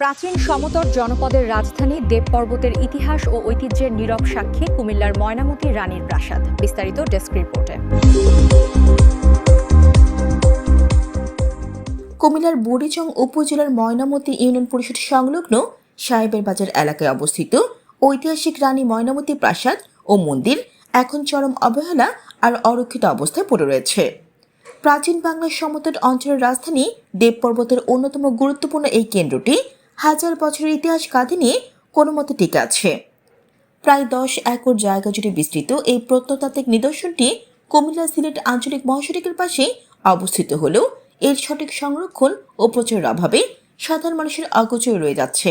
প্রাচীন সমতট জনপদের রাজধানী দেবপর্বতের ইতিহাস ও ঐতিহ্যের নীরব সাক্ষী কুমিল্লার ময়নামতি রানীর প্রাসাদ। বিস্তারিত ডেস্ক রিপোর্টে। কুমিল্লার বুড়িচং উপজেলার ময়নামতি ইউনিয়ন পরিষদ সংলগ্ন সাহেবের বাজার এলাকায় অবস্থিত ঐতিহাসিক রানী ময়নামতি প্রাসাদ ও মন্দির এখন চরম অবহেলা আর অরক্ষিত অবস্থায় পড়ে রয়েছে। প্রাচীন বাংলার সমতট অঞ্চলের রাজধানী দেবপর্বতের অন্যতম গুরুত্বপূর্ণ এই কেন্দ্রটি হাজার বছরের ইতিহাস কাঁধে নিয়ে কোনো মতে টিকে আছে। প্রায় দশ একর জায়গা জুড়ে বিস্তৃত এই প্রত্নতাত্ত্বিক নিদর্শনটি কুমিল্লা সিলেট আঞ্চলিক মহাসড়কের পাশে অবস্থিত হলেও এর সঠিক সংরক্ষণ ও প্রচারের অভাবে সাধারণ মানুষের অগোচরে রয়ে যাচ্ছে।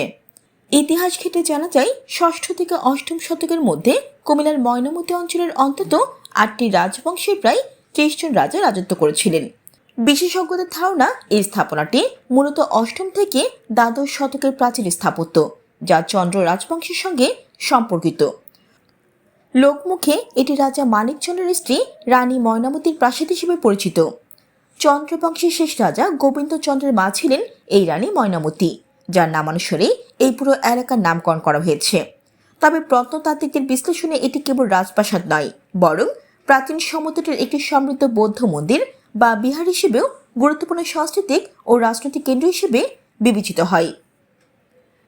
ইতিহাস ঘেটে জানা যায়, ষষ্ঠ থেকে অষ্টম শতকের মধ্যে কুমিল্লার ময়নামতি অঞ্চলের অন্তত আটটি রাজবংশের প্রায় জন রাজা রাজত্ব করেছিলেন। বিশেষজ্ঞদের ধারণা, এই স্থাপনাটি মূলত অষ্টম থেকে দ্বাদশ শতকের প্রাচীন স্থাপত্য, যা চন্দ্র রাজবংশের সঙ্গে সম্পর্কিত। লোকমুখে এটি রাজা মানিকচন্দ্রের স্ত্রী রানী ময়নামতির প্রাসাদ হিসেবে পরিচিত। চন্দ্রবংশের শেষ রাজা গোবিন্দচন্দ্রের মা ছিলেন এই রানী ময়নামতি, যার নামানুসারে এই পুরো এলাকার নামকরণ করা হয়েছে। তবে প্রত্নতাত্ত্বিকদের বিশ্লেষণে এটি কেবল রাজপ্রাসাদ নয়, বরং প্রাচীন সমতটের একটি সমৃদ্ধ বৌদ্ধ মন্দির বা বিহার হিসেবেও গুরুত্বপূর্ণ সাংস্কৃতিক ও রাজনৈতিক কেন্দ্র হিসেবে বিবেচিত হয়।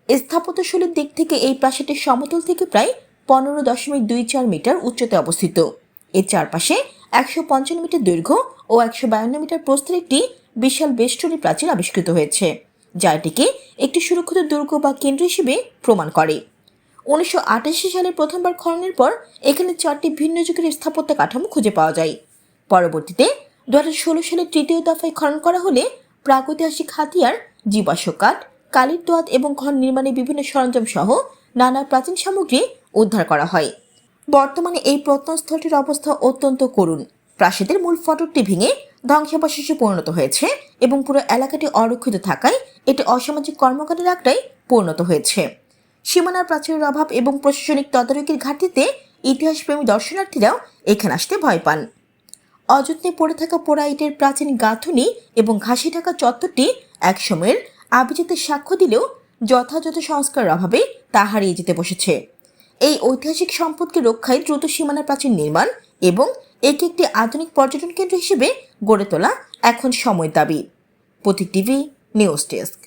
স্থাপত্যশৈলীর দিক থেকে এই প্রাসাদটি সমতল থেকে প্রায় পনেরো দশমিক দুই চার মিটার উচ্চতায় অবস্থিত। এর চারপাশে একশো পঞ্চান্ন মিটার দৈর্ঘ্য ও একশো বায়ান্ন মিটার প্রস্থের একটি বিশাল বেষ্টনী প্রাচীর আবিষ্কৃত হয়েছে, যা এটিকে একটি সুরক্ষিত দুর্গ বা কেন্দ্র হিসেবে প্রমাণ করে। উনিশশো আটাশি সালে প্রথমবার খননের পর এখানে চারটি ভিন্ন যুগের স্থাপত্য কাঠামো খুঁজে পাওয়া যায়। পরবর্তীতে দু হাজার ষোলো সালে তৃতীয় দফায় খনন করা হলে প্রাগৈতিহাসিক হাতিয়ার জীবাশ্ম কাঠ কালির দোয়াত এবং ঘর নির্মাণে বিভিন্ন সরঞ্জাম সহ নানা প্রাচীন সামগ্রী উদ্ধার করা হয়। বর্তমানে এই প্রত্নস্থলটির অবস্থা অত্যন্ত করুণ। প্রাসাদের মূল ফটকটি ভেঙে ধ্বংসাবশেষে পরিণত হয়েছে এবং পুরো এলাকাটি অরক্ষিত থাকায় এটি অসামাজিক কর্মকাণ্ডের আখড়ায় পরিণত হয়েছে। সীমানার প্রাচীরের অভাব এবং প্রশাসনিক তদারকির ঘাটতিতে ইতিহাসপ্রেমী দর্শনার্থীরাও এখানে আসতে ভয় পান। অযত্নে পড়ে থাকা পোড়া ইটের প্রাচীন গাঁথুনি এবং ঘাসি ঢাকা চত্বরটি একসময়ের আভিজাতের সাক্ষ্য দিলেও যথাযথ সংস্কারের অভাবে তা হারিয়ে যেতে বসেছে। এই ঐতিহাসিক সম্পদকে রক্ষায় দ্রুত সীমানা প্রাচীর নির্মাণ এবং একে একটি আধুনিক পর্যটন কেন্দ্র হিসেবে গড়ে তোলা এখন সময় দাবি। Pratik TV, news desk.